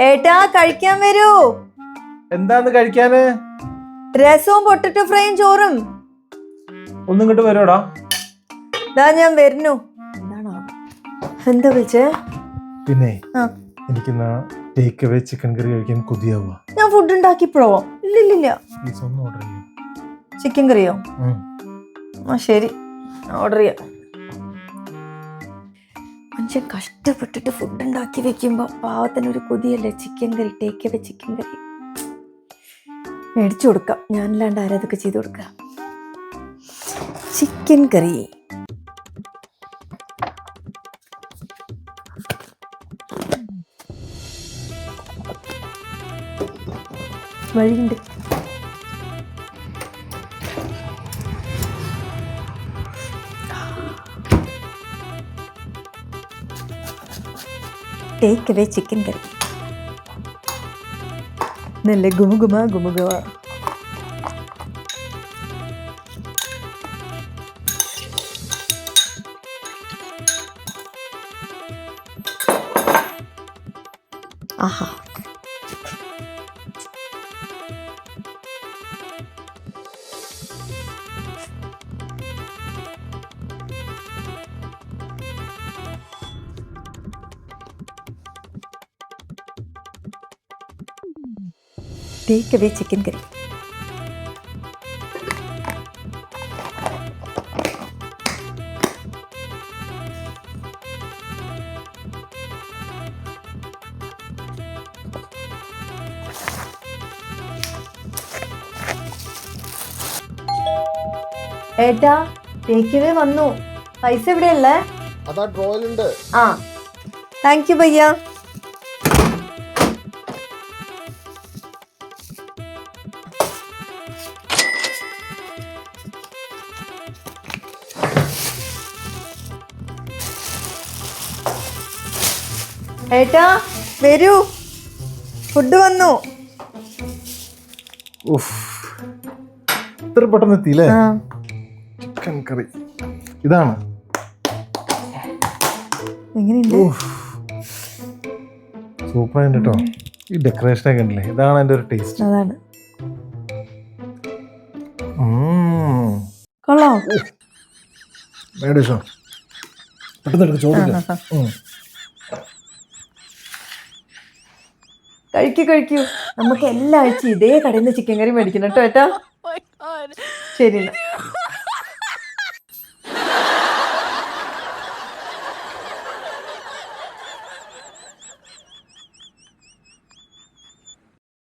ഏട്ടാ കഴിക്കാൻ വരൂ. എന്താന്ന് കഴിക്കാന്? രസവും പൊട്ടറ്റോ ഫ്രൈയും ചോറും. ഒന്നും ഇങ്ങോട്ട് വരുവാടാ? ഞാൻ ഞാൻ വരുന്നു. എന്താണോ? എന്താ വിളിച്ചേ? പിന്നെ ആ. എനിക്കിന്ന് ടേക്ക് അവേ ചിക്കൻ കറി കഴിക്കാൻ കൊതിയാവുക ഞാൻ ഫുഡ് ഉണ്ടാക്കി ഇല്ലില്ലില്ല. പ്ലീസ് ഒന്ന് ഓർഡർ ചെയ്യും. ചിക്കൻ കറിയോ ആ ശരി. ഓർഡർ ചെയ്യാം. മനുഷ്യൻ കഷ്ടപ്പെട്ടിട്ട് ഫുഡ് ഉണ്ടാക്കി വെക്കുമ്പോ പാവത്തിന് ഒരു കൊതിയല്ലേ? Chicken curry take away chicken curry മേടിച്ചു കൊടുക്കാം. ഞാനല്ലാണ്ട് ആരതൊക്കെ ചെയ്തു കൊടുക്കുക? ചിക്കൻ കറി വഴിയുണ്ട്. Take away chicken curry. നല്ല ഗുമുഗുമ ഗുമുഗുമ ആഹാ. ടേക്ക് അവേ ചിക്കൻ കറി ഏട്ടാ ടേക്ക് അവേ വന്നു. പൈസ എവിടെയല്ലേ അതാ ഡ്രോയിലുണ്ട് ആ. താങ്ക് യു ഭയ്യ ഏട്ടാ വരൂ. ഫുഡ് വന്നു. ഇത്ര പെട്ടെന്ന് എത്തിയില്ലേ? Chicken curry. ഇതാണ്. ആയിട്ട് കേട്ടോ. ഈ ഡെക്കറേഷൻ ഒക്കെ ഉണ്ടല്ലേ ഇതാണ് എന്റെ ഒരു ടേസ്റ്റ് അതാണ്. കൊള്ളാം? പെട്ടെന്ന് എടുത്ത് ചോദിക്കാം കഴിക്കൂ കഴിക്കൂ. നമുക്ക് എല്ലാ ആഴ്ചയും ഇതേ കടയിൽ നിന്ന് ചിക്കൻ കറി മേടിക്കണം കേട്ടോ ഏട്ടാ. ശരി എന്നാ